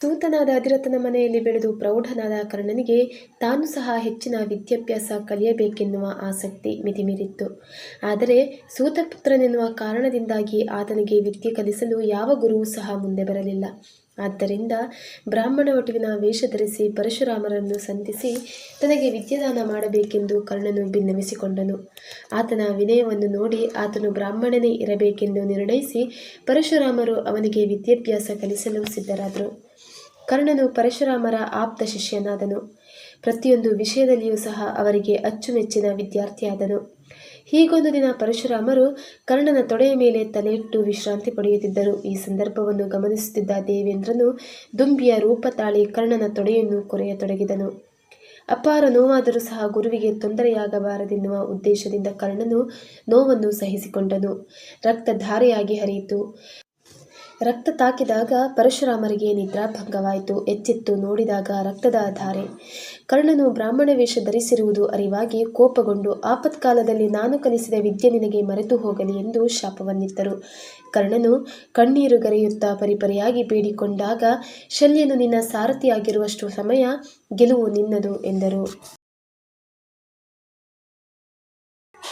ಸೂತನಾದ ಅಧಿರಥನ ಮನೆಯಲ್ಲಿ ಬೆಳೆದು ಪ್ರೌಢನಾದ ಕರ್ಣನಿಗೆ ತಾನು ಸಹ ಹೆಚ್ಚಿನ ವಿದ್ಯಾಭ್ಯಾಸ ಕಲಿಯಬೇಕೆನ್ನುವ ಆಸಕ್ತಿ ಮಿತಿಮೀರಿತ್ತು. ಆದರೆ ಸೂತಪುತ್ರನೆನ್ನುವ ಕಾರಣದಿಂದಾಗಿ ಆತನಿಗೆ ವಿದ್ಯೆ ಕಲಿಸಲು ಯಾವ ಗುರುವೂ ಸಹ ಮುಂದೆ ಬರಲಿಲ್ಲ. ಆದ್ದರಿಂದ ಬ್ರಾಹ್ಮಣ ಒಟುವಿನ ವೇಷ ಧರಿಸಿ ಪರಶುರಾಮರನ್ನು ಸಂಧಿಸಿ ತನಗೆ ವಿದ್ಯಾದಾನ ಮಾಡಬೇಕೆಂದು ಕರ್ಣನು ಭಿನ್ನವಿಸಿಕೊಂಡನು ಆತನ ವಿನಯವನ್ನು ನೋಡಿ ಆತನು ಬ್ರಾಹ್ಮಣನೇ ಇರಬೇಕೆಂದು ನಿರ್ಣಯಿಸಿ ಪರಶುರಾಮರು ಅವನಿಗೆ ವಿದ್ಯಾಭ್ಯಾಸ ಕಲಿಸಲು ಸಿದ್ಧರಾದರು. ಕರ್ಣನು ಪರಶುರಾಮರ ಆಪ್ತ ಶಿಷ್ಯನಾದನು. ಪ್ರತಿಯೊಂದು ವಿಷಯದಲ್ಲಿಯೂ ಸಹ ಅವರಿಗೆ ಅಚ್ಚುಮೆಚ್ಚಿನ ವಿದ್ಯಾರ್ಥಿಯಾದನು. ಹೀಗೊಂದು ದಿನ ಪರಶುರಾಮರು ಕರ್ಣನ ತೊಡೆಯ ಮೇಲೆ ತಲೆಯಿಟ್ಟು ವಿಶ್ರಾಂತಿ ಪಡೆಯುತ್ತಿದ್ದರು. ಈ ಸಂದರ್ಭವನ್ನು ಗಮನಿಸುತ್ತಿದ್ದ ದೇವೇಂದ್ರನು ದುಂಬಿಯ ರೂಪ ತಾಳಿ ಕರ್ಣನ ತೊಡೆಯನ್ನು ಕೊರೆಯತೊಡಗಿದನು ಅಪಾರ ನೋವಾದರೂ ಸಹ ಗುರುವಿಗೆ ತೊಂದರೆಯಾಗಬಾರದೆನ್ನುವ ಉದ್ದೇಶದಿಂದ ಕರ್ಣನು ನೋವನ್ನು ಸಹಿಸಿಕೊಂಡನು. ರಕ್ತಧಾರೆಯಾಗಿ ಹರಿಯಿತು. ರಕ್ತ ತಾಕಿದಾಗ ಪರಶುರಾಮರಿಗೆ ನಿದ್ರಾಭಂಗವಾಯಿತು. ಎಚ್ಚೆತ್ತು ನೋಡಿದಾಗ ರಕ್ತದ ಧಾರೆ. ಕರ್ಣನು ಬ್ರಾಹ್ಮಣ ವೇಷ ಧರಿಸಿರುವುದು ಅರಿವಾಗಿ ಕೋಪಗೊಂಡು, ಆಪತ್ಕಾಲದಲ್ಲಿ ನಾನು ಕಲಿಸಿದ ವಿದ್ಯೆ ನಿನಗೆ ಮರೆತು ಹೋಗಲಿ ಎಂದು ಶಾಪವನ್ನಿತ್ತರು. ಕರ್ಣನು ಕಣ್ಣೀರು ಗರೆಯುತ್ತಾ ಪರಿಪರಿಯಾಗಿ ಬೇಡಿಕೊಂಡಾಗ, ಶಲ್ಯನು ನಿನ್ನ ಸಾರಥಿಯಾಗಿರುವಷ್ಟು ಸಮಯ ಗೆಲುವು ನಿನ್ನದು ಎಂದರು.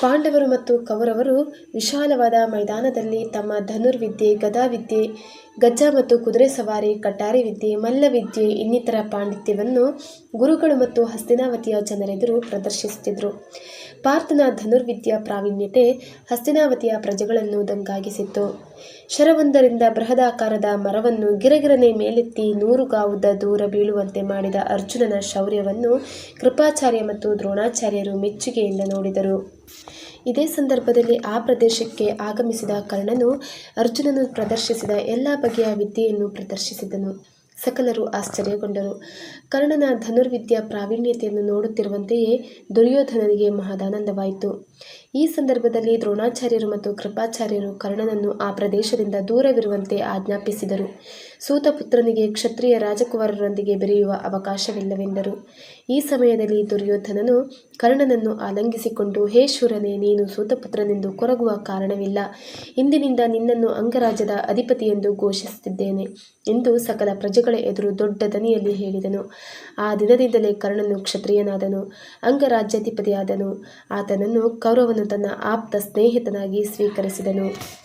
ಪಾಂಡವರು ಮತ್ತು ಕೌರವರು ವಿಶಾಲವಾದ ಮೈದಾನದಲ್ಲಿ ತಮ್ಮ ಧನುರ್ವಿದ್ಯೆ ಗದಾವಿದ್ಯೆ ಗಜ ಮತ್ತು ಕುದುರೆ ಸವಾರಿ, ಕಟಾರಿ ವಿದ್ಯೆ ಮಲ್ಲವಿದ್ಯೆ ಇನ್ನಿತರ ಪಾಂಡಿತ್ಯವನ್ನು ಗುರುಗಳು ಮತ್ತು ಹಸ್ತಿನಾವತಿಯ ಜನರೆದುರು ಪ್ರದರ್ಶಿಸುತ್ತಿದ್ದರು ಪಾರ್ಥನ ಧನುರ್ವಿದ್ಯಾ ಪ್ರಾವೀಣ್ಯತೆ ಹಸ್ತಿನಾವತಿಯ ಪ್ರಜೆಗಳನ್ನು ದಂಗಾಗಿಸಿತ್ತು. ಶರವೊಂದರಿಂದ ಬೃಹದಾಕಾರದ ಮರವನ್ನು ಗಿರಗಿರನೆ ಮೇಲೆತ್ತಿ ನೂರು ಗಾವುದ ದೂರ ಬೀಳುವಂತೆ ಮಾಡಿದ ಅರ್ಜುನನ ಶೌರ್ಯವನ್ನು ಕೃಪಾಚಾರ್ಯ ಮತ್ತು ದ್ರೋಣಾಚಾರ್ಯರು ಮೆಚ್ಚುಗೆಯಿಂದ ನೋಡಿದರು. ಇದೇ ಸಂದರ್ಭದಲ್ಲಿ ಆ ಪ್ರದೇಶಕ್ಕೆ ಆಗಮಿಸಿದ ಕರ್ಣನು ಅರ್ಜುನನು ಪ್ರದರ್ಶಿಸಿದ ಎಲ್ಲ ಬಗೆಯ ವಿದ್ಯೆಯನ್ನು ಪ್ರದರ್ಶಿಸಿದನು. ಸಕಲರು ಆಶ್ಚರ್ಯಗೊಂಡರು. ಕರ್ಣನ ಧನುರ್ವಿದ್ಯಾ ಪ್ರಾವೀಣ್ಯತೆಯನ್ನು ನೋಡುತ್ತಿರುವಂತೆಯೇ ದುರ್ಯೋಧನನಿಗೆ ಮಹದಾನಂದವಾಯಿತು. ಈ ಸಂದರ್ಭದಲ್ಲಿ ದ್ರೋಣಾಚಾರ್ಯರು ಮತ್ತು ಕೃಪಾಚಾರ್ಯರು ಕರ್ಣನನ್ನು ಆ ಪ್ರದೇಶದಿಂದ ದೂರವಿರುವಂತೆ ಆಜ್ಞಾಪಿಸಿದರು. ಸೂತಪುತ್ರನಿಗೆ ಕ್ಷತ್ರಿಯ ರಾಜಕುಮಾರರೊಂದಿಗೆ ಬೆರೆಯುವ ಅವಕಾಶವಿಲ್ಲವೆಂದರು. ಈ ಸಮಯದಲ್ಲಿ ದುರ್ಯೋಧನನು ಕರ್ಣನನ್ನು ಆಲಂಗಿಸಿಕೊಂಡು, ಹೇ ಶೂರನೇ, ನೀನು ಸೂತಪುತ್ರನೆಂದು ಕೊರಗುವ ಕಾರಣವಿಲ್ಲ. ಇಂದಿನಿಂದ ನಿನ್ನನ್ನು ಅಂಗರಾಜ್ಯದ ಅಧಿಪತಿಯೆಂದು ಘೋಷಿಸುತ್ತಿದ್ದೇನೆ ಎಂದು ಸಕಲ ಪ್ರಜೆಗಳ ಎದುರು ದೊಡ್ಡ ದನಿಯಲ್ಲಿ ಹೇಳಿದನು. ಆ ದಿನದಿಂದಲೇ ಕರ್ಣನು ಕ್ಷತ್ರಿಯನಾದನು, ಅಂಗರಾಜ್ಯಾಧಿಪತಿಯಾದನು. ಆತನನ್ನು ಕೌರವನು ತನ್ನ ಆಪ್ತ ಸ್ನೇಹಿತನಾಗಿ ಸ್ವೀಕರಿಸಿದನು.